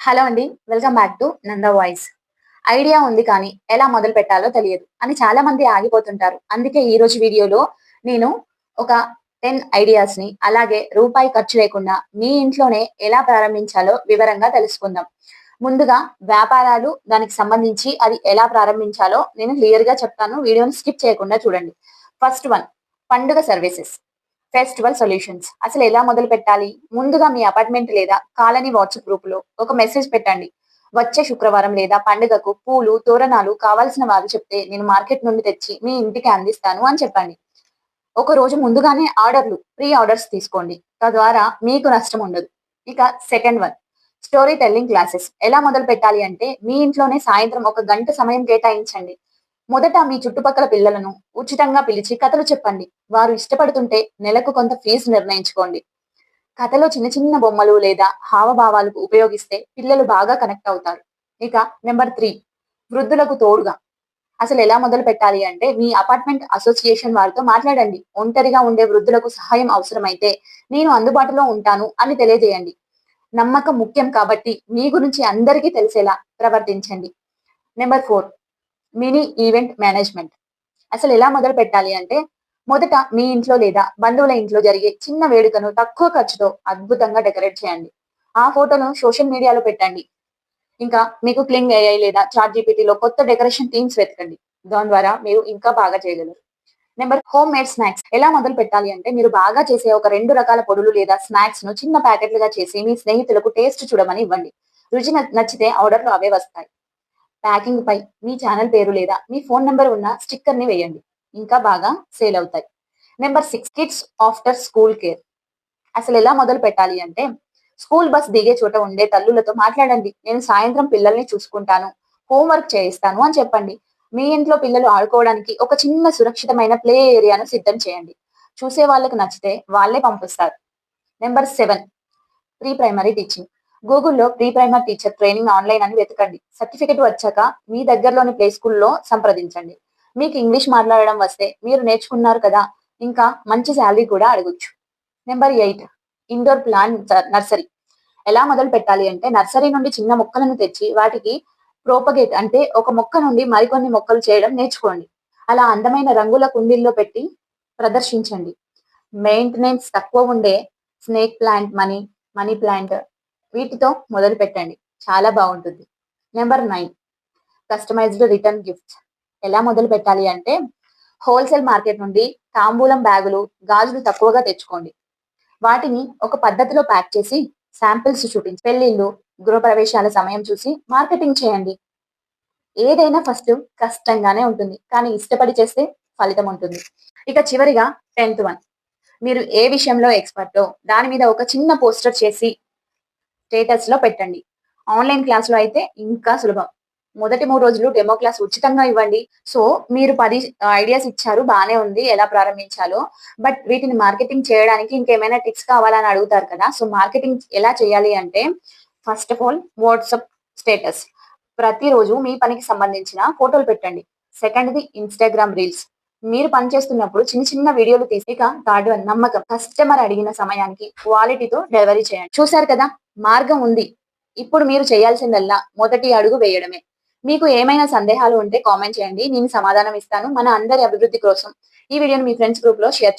Hello అండి welcome back to Nanda voice. Idea ఉంది కానీ ఎలా మొదలు పెట్టాలో తెలియదు అని చాలా మంది ఆగిపోతుంటారు. అందుకే ఈ రోజు వీడియోలో నేను ఒక టెన్ ఐడియాస్ని అలాగే రూపాయి ఖర్చు లేకుండా మీ ఇంట్లోనే ఎలా ప్రారంభించాలో వివరంగా తెలుసుకుందాం. ముందుగా వ్యాపారాలు దానికి సంబంధించి అది ఎలా ప్రారంభించాలో నేను క్లియర్గా చెప్తాను. వీడియోని స్కిప్ చేయకుండా చూడండి. ఫస్ట్ వన్ పండుగ సర్వీసెస్ ఫెస్టివల్ సొల్యూషన్స్. అసలు ఎలా మొదలు పెట్టాలి? ముందుగా మీ అపార్ట్మెంట్ లేదా కాలనీ వాట్సాప్ గ్రూప్లో ఒక మెసేజ్ పెట్టండి. వచ్చే శుక్రవారం లేదా పండుగకు పూలు తోరణాలు కావాల్సిన వారు చెప్తే నేను మార్కెట్ నుండి తెచ్చి మీ ఇంటికి అందిస్తాను అని చెప్పండి. ఒక రోజు ముందుగానే ఆర్డర్లు ప్రీ ఆర్డర్స్ తీసుకోండి. తద్వారా మీకు నష్టం ఉండదు. ఇక second one story telling classes. ఎలా మొదలు పెట్టాలి అంటే మీ ఇంట్లోనే సాయంత్రం ఒక గంట సమయం కేటాయించండి. మొదట మీ చుట్టుపక్కల పిల్లలను ఉచితంగా పిలిచి కథలు చెప్పండి. వారు ఇష్టపడుతుంటే నెలకు కొంత ఫీజు నిర్ణయించుకోండి. కథలో చిన్న చిన్న బొమ్మలు లేదా హావభావాలకు ఉపయోగిస్తే పిల్లలు బాగా కనెక్ట్ అవుతారు. ఇక నెంబర్ త్రీ వృద్ధులకు తోడుగా. అసలు ఎలా మొదలు పెట్టాలి అంటే మీ అపార్ట్మెంట్ అసోసియేషన్ వారితో మాట్లాడండి. ఒంటరిగా ఉండే వృద్ధులకు సహాయం అవసరమైతే నేను అందుబాటులో ఉంటాను అని తెలియజేయండి. నమ్మకం ముఖ్యం కాబట్టి మీ గురించి అందరికీ తెలిసేలా ప్రవర్తించండి. Number four mini event management. అసలు ఎలా మొదలు పెట్టాలి అంటే మొదట మీ ఇంట్లో లేదా బంధువుల ఇంట్లో జరిగే చిన్న వేడుకను తక్కువ ఖర్చుతో అద్భుతంగా డెకరేట్ చేయండి. ఆ ఫోటోను సోషల్ మీడియాలో పెట్టండి. ఇంకా మీకు క్లింగ్ ఏఐ లేదా చాట్ జీపీటీలో కొత్త డెకరేషన్ థీమ్స్ వెతకండి. దాని ద్వారా మీరు ఇంకా బాగా చేయగలరు. Number homemade snacks. ఎలా మొదలు పెట్టాలి అంటే మీరు బాగా చేసే ఒక రెండు రకాల పొడులు లేదా స్నాక్స్ను చిన్న ప్యాకెట్లుగా చేసి మీ స్నేహితులకు టేస్ట్ చూడమని ఇవ్వండి. రుచి నచ్చితే ఆర్డర్లు అవే వస్తాయి. ప్యాకింగ్ పై మీ ఛానల్ పేరు లేదా మీ ఫోన్ నెంబర్ ఉన్న స్టిక్కర్ని వేయండి. ఇంకా బాగా సేల్ అవుతాయి. Number six kids after school care. అసలు ఎలా మొదలు పెట్టాలి అంటే స్కూల్ బస్ దిగే చోట ఉండే తల్లులతో మాట్లాడండి. నేను సాయంత్రం పిల్లల్ని చూసుకుంటాను. హోంవర్క్ చేయిస్తాను అని చెప్పండి. మీ ఇంట్లో పిల్లలు ఆడుకోవడానికి ఒక చిన్న సురక్షితమైన ప్లే ఏరియాను సిద్ధం చేయండి. చూసే వాళ్ళకు నచ్చితే వాళ్ళే పంపిస్తారు. Number seven pre primary teaching. గూగుల్లో pre primer teacher training online అని వెతకండి. సర్టిఫికెట్ వచ్చాక మీ దగ్గరలోని ప్లే స్కూల్లో సంప్రదించండి. మీకు ఇంగ్లీష్ మాట్లాడడం వస్తే మీరు నేర్చుకున్నారు కదా ఇంకా మంచి శాలరీ కూడా అడగొచ్చు. Number eight indoor plan nursery. ఎలా మొదలు పెట్టాలి అంటే నర్సరీ నుండి చిన్న మొక్కలను తెచ్చి వాటికి ప్రోపగేట్ అంటే ఒక మొక్క నుండి మరికొన్ని మొక్కలు చేయడం నేర్చుకోండి. అలా అందమైన రంగుల కుండీల్లో పెట్టి ప్రదర్శించండి. మెయింటెనెన్స్ తక్కువ ఉండే snake plant money money plant వీటితో మొదలు పెట్టండి. చాలా బాగుంటుంది. Number nine customised return gifts ఎలా మొదలు పెట్టాలి అంటే హోల్సేల్ మార్కెట్ నుండి తాంబూలం బ్యాగులు గాజులు తక్కువగా తెచ్చుకోండి. వాటిని ఒక పద్ధతిలో ప్యాక్ చేసి శాంపిల్స్ చూపించి పెళ్ళిళ్ళు గృహప్రవేశాల సమయం చూసి మార్కెటింగ్ చేయండి. ఏదైనా ఫస్ట్ కష్టంగానే ఉంటుంది కానీ ఇష్టపడి చేస్తే ఫలితం ఉంటుంది. ఇక చివరిగా టెన్త్ వన్ మీరు ఏ విషయంలో ఎక్స్పర్టో దాని మీద ఒక చిన్న పోస్టర్ చేసి స్టేటస్లో పెట్టండి. ఆన్లైన్ క్లాస్లో అయితే ఇంకా సులభం. మొదటి మూడు రోజులు డెమో క్లాస్ ఉచితంగా ఇవ్వండి. సో మీరు పది ఐడియాస్ ఇచ్చారు బాగానే ఉంది ఎలా ప్రారంభించాలో. బట్ వీటిని మార్కెటింగ్ చేయడానికి ఇంకేమైనా టిప్స్ కావాలని అడుగుతారు కదా. సో మార్కెటింగ్ ఎలా చేయాలి అంటే first of all WhatsApp status ప్రతిరోజు మీ పనికి సంబంధించిన ఫోటోలు పెట్టండి. సెకండ్ది ఇన్స్టాగ్రామ్ రీల్స్ మీరు పని చేస్తున్నప్పుడు చిన్న చిన్న వీడియోలు తీసి ఇక థర్డ్ వన్ నమ్మకం. కస్టమర్ అడిగిన సమయానికి క్వాలిటీతో డెలివరీ చేయండి. చూశారు కదా? మార్గం ఉంది ఇప్పుడు మీరు చేయాల్సిందల్లా మొదటి అడుగు వేయడమే. మీకు ఏమైనా సందేహాలు ఉంటే కామెంట్ చేయండి. నేను సమాధానం ఇస్తాను మన అందరి అభివృద్ధి కోసం ఈ వీడియోని మీ ఫ్రెండ్స్ గ్రూప్లో షేర్ చేయండి.